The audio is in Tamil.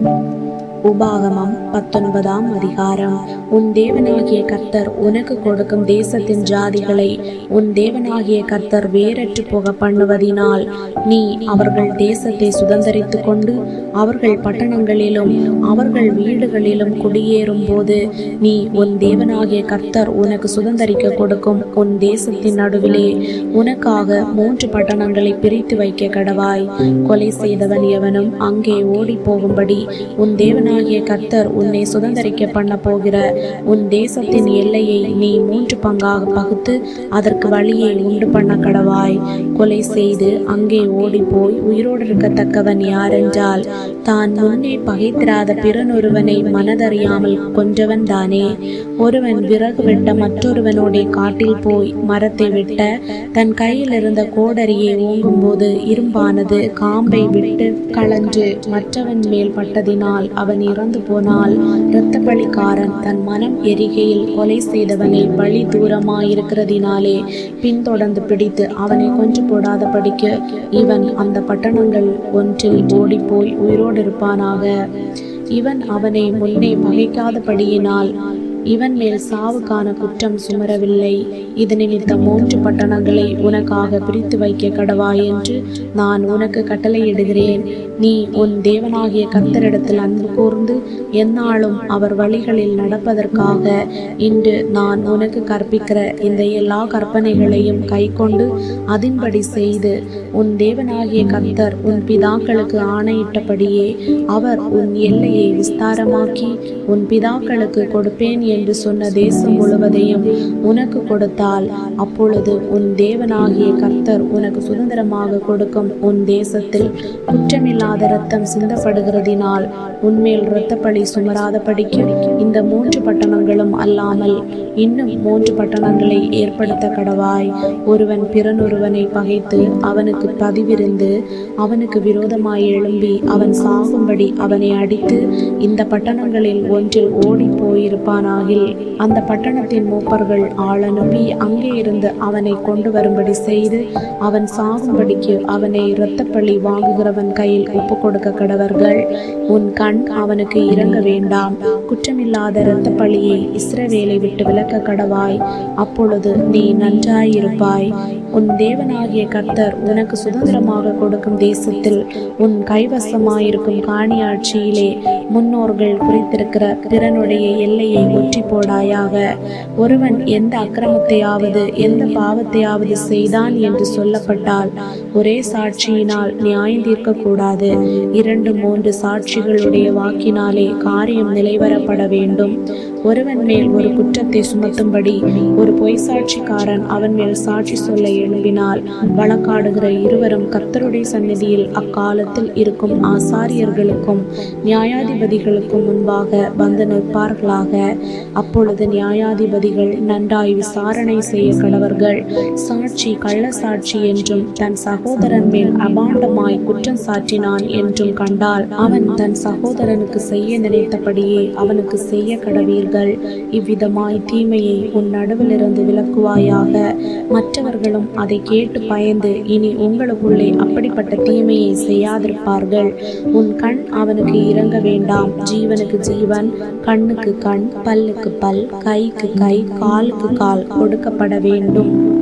thank you உபாகமம் பத்தொன்பதாம் அதிகாரம். உன் தேவனாகிய கர்த்தர் உனக்கு கொடுக்கும் தேசத்தின் ஜாதிகளை உன் தேவனாகிய கர்த்தர் வேறற்று போக பண்ணுவதினால் நீ அவர்கள் தேசத்தை சுதந்திரித்து கொண்டு அவர்கள் பட்டணங்களிலும் அவர்கள் வீடுகளிலும் குடியேறும் போது நீ உன் தேவனாகிய கர்த்தர் உனக்கு சுதந்தரிக்க கொடுக்கும் உன் தேசத்தின் நடுவிலே உனக்காக மூன்று பட்டணங்களை பிரித்து வைக்க கடவாய். கொலை செய்தவன் எவனும் அங்கே ஓடி போகும்படி உன் தேவனாகிய கர்த்தர் உன்னை சுதந்திரிக்க பண்ண போகிற உன் தேசத்தின் எல்லையை நீ மூன்று பங்காக பகுத்து அதற்கு வழியை உண்டு பண்ண கடவாய். கொலை செய்து அங்கே ஓடி போய் உயிரோடு இருக்கத்தக்கவன் யாரென்றால் தான் முன்னே பகைத்திராத பிறனொருவனை மனதறியாமல் கொன்றவன் தானே. ஒருவன் விறகு வெட்ட மற்றொருவனுடைய காட்டில் போய் மரத்தை வெட்ட தன் கையில் இருந்த கோடரியை ஓங்கும்போது இரும்பானது காம்பை விட்டு களன்று மற்றவன் மேல் பட்டதினால் அவன் இறந்து போனால் இரத்த பலிக்காரன் தன் மனம் எரிகையில் கொலை செய்தவனை வழி தூரமாயிருக்கிறதினாலே பின்தொடர்ந்து பிடித்து அவனை கொன்று போடாதபடிக்கு இவன் அந்த பட்டணங்கள் ஒன்றில் ஓடிப்போய் உயிரோடு இருப்பானாக இவன் அவனை முன்னே பகைக்காதபடியினால் இவன் மேல் சாவுக்கான குற்றம் சுமரவில்லை. இது நினைத்த மூன்று பட்டணங்களை உனக்காக பிரித்து வைக்க கடவாய் என்று நான் உனக்கு கட்டளையிடுகிறேன். நீ உன் தேவனாகிய கர்த்தரிடத்தில் அன்பு கூர்ந்து எந்நாளும் அவர் வழிகளில் நடப்பதற்காக இன்று நான் உனக்கு கற்பிக்கிற இந்த எல்லா கற்பனைகளையும் கைக்கொண்டு அதின்படி செய்து உன் தேவனாகிய கர்த்தர் உன் பிதாக்களுக்கு ஆணையிட்டபடியே அவர் உன் எல்லையை விஸ்தாரமாக்கி உன் பிதாக்களுக்கு கொடுப்பேன் என்று சொன்ன தேசம் முழுவதையும் உனக்கு கொடுத்தால் அப்பொழுது உன் தேவனாகிய கர்த்தர் உனக்கு சுதந்திரமாக கொடுக்கும் உன் தேசத்தில் குற்றமில்லாத இரத்தம் சிந்தப்படுகிறதினால் உன்மேல் இரத்தப்பழி சுமராதபடிக்கு இந்த மூன்று பட்டணங்களும் அல்லாமல் இன்னும் மூன்று பட்டணங்களை ஏற்படுத்த கடவாய். ஒருவன் பிறனொருவனை பகைத்து அவனுக்கு பதிவிருந்து அவனுக்கு விரோதமாய் எழும்பி அவன் சாகும்படி அவனை அடித்து இந்த பட்டணங்களில் ஒன்றில் ஓடி போயிருப்பானாகில் அந்த பட்டணத்தின் மூப்பர்கள் ஆள் அனுப்பி அங்கே இருந்து அவனை கொண்டு வரும்படி செய்து அவன் சாகும்படிக்கு அவனை இரத்தப்பள்ளி வாங்குகிறவன் கையில் ஒப்பு கொடுக்க கடவர்கள். உன் கண் அவனுக்கு இறங்க வேண்டாம். குற்றமில்லாத இரத்தப்பள்ளியை இஸ்ரவேலை விட்டு விலக்க கடவாய். அப்பொழுது நீ நன்றாயிருப்பாய். உன் தேவனாகிய கர்த்தர் உனக்கு சுதந்திரமாக கொடுக்கும் தேசத்தில் உன் கைவசமாயிருக்கும் காணியாட்சியிலே முன்னோர்கள் குறித்திருக்கிற பிறனுடைய எல்லையை ஒற்றி போடாயாக. ஒருவன் எந்த அக்கிரமத்தையாவது எந்த பாவத்தையாவது செய்தான் என்று சொல்லப்பட்டால் ஒரே சாட்சியினால் நியாயம் தீர்க்கக்கூடாது இரண்டு மூன்று சாட்சிகளுடைய வாக்கினாலே காரியம் நிலைவரப்பட வேண்டும். ஒருவன் மேல் ஒரு குற்றத்தை சுமத்தும்படி ஒரு பொய் சாட்சிக்காரன் அவன் மேல் சாட்சி சொல்ல எழுப்பினால் வழக்காடுகிற இருவரும் கர்த்தருடைய சந்நிதியில் அக்காலத்தில் இருக்கும் ஆசாரியர்களுக்கும் நியாயாதிபதிகளுக்கும் முன்பாக வந்து நிற்பார்களாக. அப்பொழுது நியாயாதிபதிகள் நன்றாய் விசாரணை செய்ய கடவர்கள். சாட்சி கள்ள சாட்சி என்றும் தன் சகோதரன் மேல் அபாண்டமாய் குற்றம் சாற்றினான் என்றும் கண்டால் அவன் தன் சகோதரனுக்கு செய்ய நினைத்தபடியே அவனுக்கு செய்ய கடவீர்கள். இவ்விதமாய் தீமையை உன் நடுவிலிருந்து விலக்குவாயாக. மற்றவர்களும் அதை கேட்டு பயந்து இனி உங்களுக்குள்ளே அப்படிப்பட்ட தீமையை செய்யாதிருப்பார்கள். உன் கண் அவனுக்கு இறங்க வேண்டாம். ஜீவனுக்கு ஜீவன் கண்ணுக்கு கண் பல்லுக்கு பல் கைக்கு கை காலுக்கு கால் கொடுக்கப்பட வேண்டும்.